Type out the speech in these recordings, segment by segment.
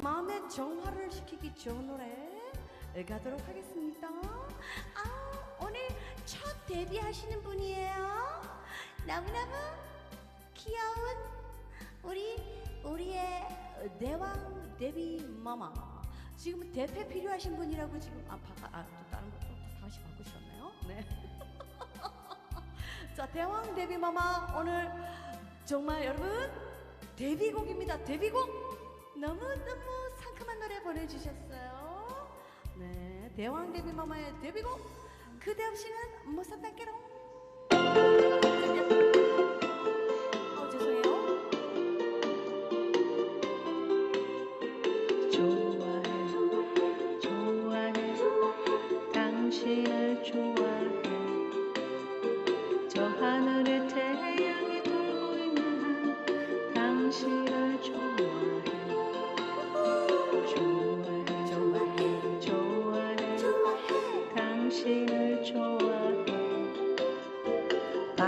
마음의 정화를 시키기 좋은 노래 가도록 하겠습니다. 아, 오늘 첫 데뷔하시는 분이에요. 너무너무 귀여운 우리 우리의 대왕 데뷔 마마. 지금 대패 필요하신 분이라고 지금 아, 바, 아, 또 다른 것도 다시 바꾸셨네요. 네. 자, 대왕 데뷔 마마 오늘 정말 여러분 데뷔곡입니다. 데뷔곡 너무너무 상큼한 노래 보내주셨어요. 네, 대왕 데뷔 마마의 데뷔곡 그대 없이는 못 산다께로. 어. 좋아해 좋아해 당신을 좋아해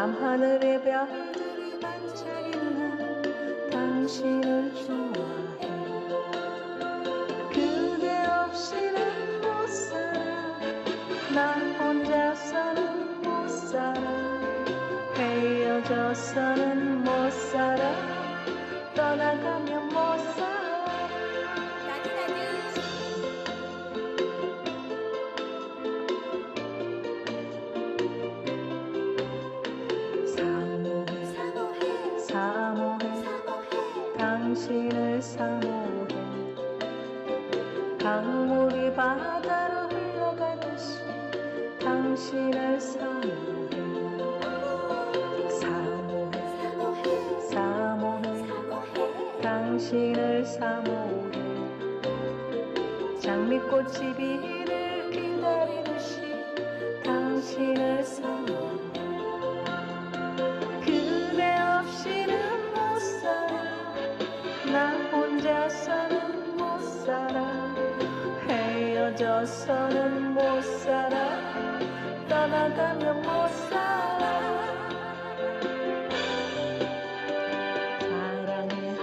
밤하늘의 별들이 반짝이는 한 당신을 좋아해. 그대 없이는 못 살아. 나 혼자서는 못 살아. 헤어져서는 못 살아. 떠나가면 못 살아 당신을 사모해 강물이 바다로 흘러가듯이 당신을 사모해 사모해 사모해. 당신을 사모해 장미꽃이 비를 기다리듯이 당신을 사모해 헤어져서는 못 살아. 떠나가면 못 살아. 사랑해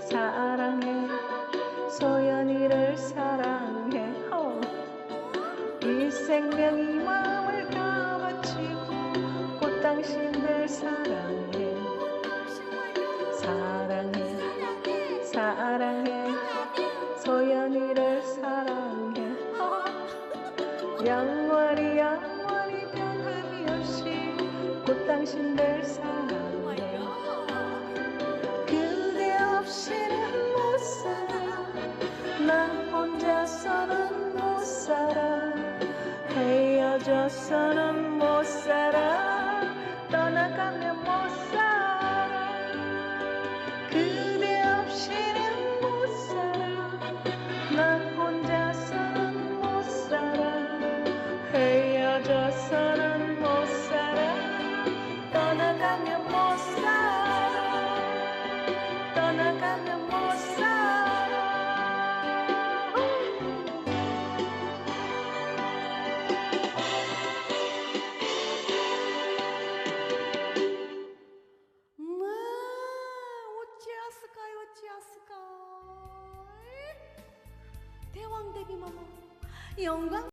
사랑해. 소연이를 사랑해. 어. 이 생명 이마 영원히 영원히 변함이 없이 꽃 당신들 사랑해 그대 없이는 못 살아. 나 혼자서는 못 살아. 헤어져서는 못 살아. 떠나가면 못 살아. 그대 없이는 못 살아. 나 헤어져서는 못 살아. 떠나가면 못 살아. 떠나가면 못 살아. 뭐 어찌했을까요? 어찌했을까 대왕 데뷔 마마. 영광